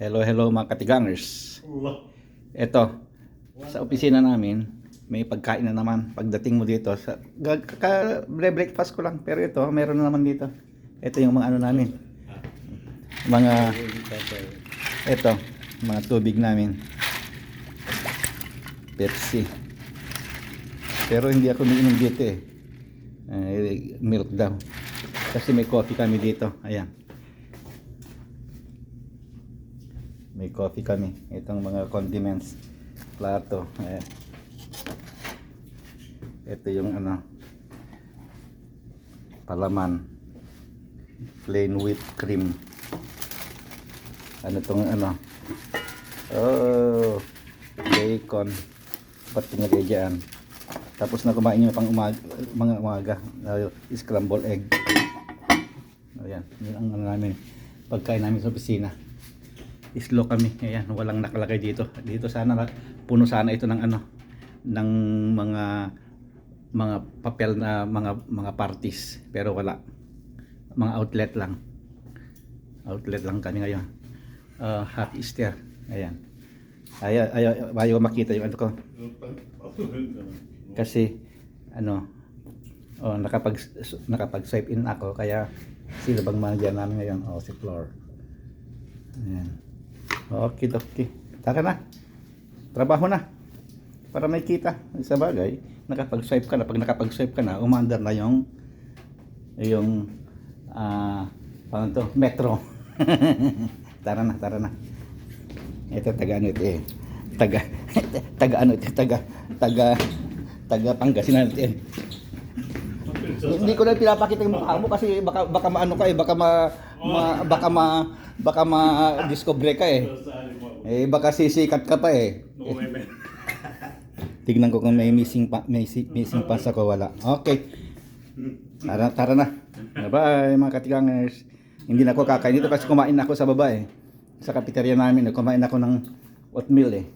Hello, hello mga katigangers. Ito, sa opisina namin, may pagkain na naman. Pagdating mo dito, sa, gag- ka, breakfast ko lang. Pero ito, meron na naman dito. Ito yung mga ano namin. Mga, ito, mga tubig namin. Pepsi. Pero hindi ako umiinom dito eh. Eh, milk daw. Kasi may coffee kami dito. Ayan. May coffee kami. Itong mga condiments. Plato. Ayan. Ito yung ano. Palaman. Plain whipped cream. Ano tong ano. Oh. Bacon. Ba't pinagay dyan? Tapos na kumain nyo pang umaga, mga umaga. Uh, scrambled egg. Ayan. Yun ang ano namin. Pagkain namin sa opisina islo kami. Ayan, walang nakalagay dito. Dito sana puno sana ito ng ano ng mga mga papel na mga mga parties pero wala. Mga outlet lang. Outlet lang kami ngayon. Uh, happy Easter. Ayan. Ay ay ayaw makita yung ano ko kasi ano oh nakapag nakapag swipe in ako kaya sino bang manager namin ngayon oh si Flor. Ayan. Okay, okay. Tara na. Trabaho na. Para may kita. Sa bagay, nakapag-swipe ka na. Pag nakapag-swipe ka na, umandar na yung yung ah paano to? Metro. tara na, tara na. Ito taga ano ito eh. Taga taga ano ito, taga taga taga Pangasinan ito eh. Hindi ko na pinapakita yung mukha mo kasi baka baka maano ka eh, baka ma, ma baka ma baka ma-discover ka eh. Eh baka sisikat ka pa eh. Tignan ko kung may missing pa, may si- missing pass ako wala. Okay. Tara, tara na. Bye mga katigangers. Hindi na ako kakain dito kasi kumain ako sa baba eh. Sa cafeteria namin, kumain ako ng oatmeal eh.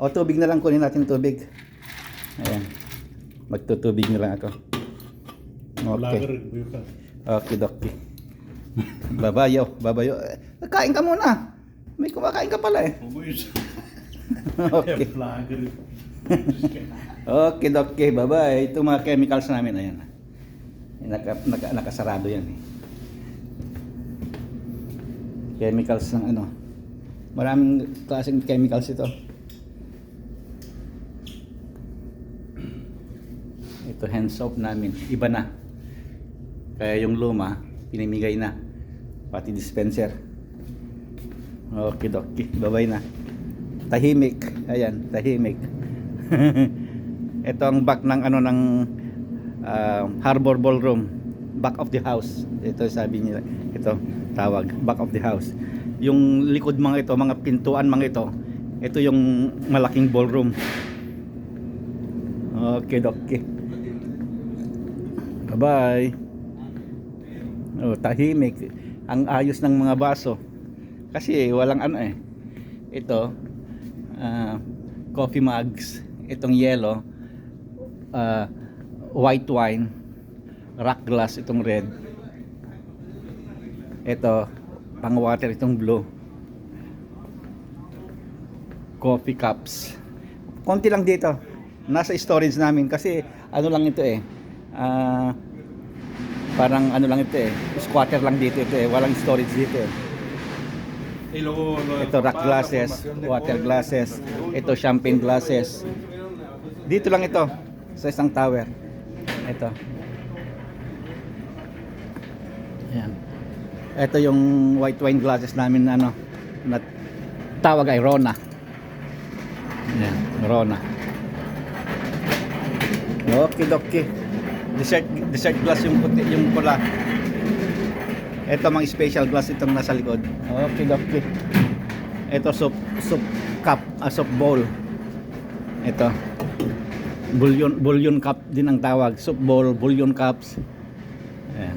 O tubig na lang kunin natin tubig. Ayan. Magtutubig na lang ako. Okay. Okay, dokie. Babayo, babayo. Eh, Kain ka muna. May kumakain ka pala eh. Okay. Vlogger. Okay, okay, bye-bye. Ito mga chemicals namin, ayan. Naka, naka, nakasarado yan eh. Chemicals ng ano. Maraming klaseng chemicals ito. Ito hand soap namin. Iba na. Kaya yung luma, pinimigay na. Pati dispenser. Okay, dokie. Bye-bye na. Tahimik. Ayan, tahimik. Ito ang back ng ano ng ah, Harbor Ballroom, back of the house. Ito sabi nila, ito tawag, back of the house. Yung likod mga ito, mga pintuan mga ito, ito yung malaking ballroom. Okay, okay. Bye-bye. Oh, tahimik. Ang ayos ng mga baso. Kasi walang ano eh. Ito, ah, coffee mugs, itong yellow, ah, white wine, rock glass itong red. Ito, pang water itong blue. Coffee cups. Konti lang dito. Nasa storage namin kasi ano lang ito eh. Ah, parang ano lang ito eh. Squatter lang dito ito eh. Walang storage dito eh. Ito rock glasses, water glasses, ito champagne glasses. Dito lang ito sa isang tower. Ito. Ayan. Ito yung white wine glasses namin na ano na tawag ay Rona. Ayan, Rona. Okay, okay. Dessert dessert glass yung puti, yung pula. Ito mga special glass itong nasa likod. Okay, okay. Ito soup soup cup, ah, soup bowl. Ito. Bouillon bouillon cup din ang tawag. Soup bowl, bouillon cups. Ayan.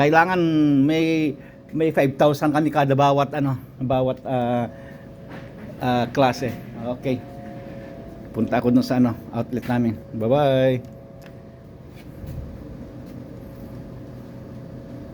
Kailangan may may 5,000 kami kada bawat ano, bawat ah, ah, klase. Okay. Punta ako dun sa ano, outlet namin. Bye-bye.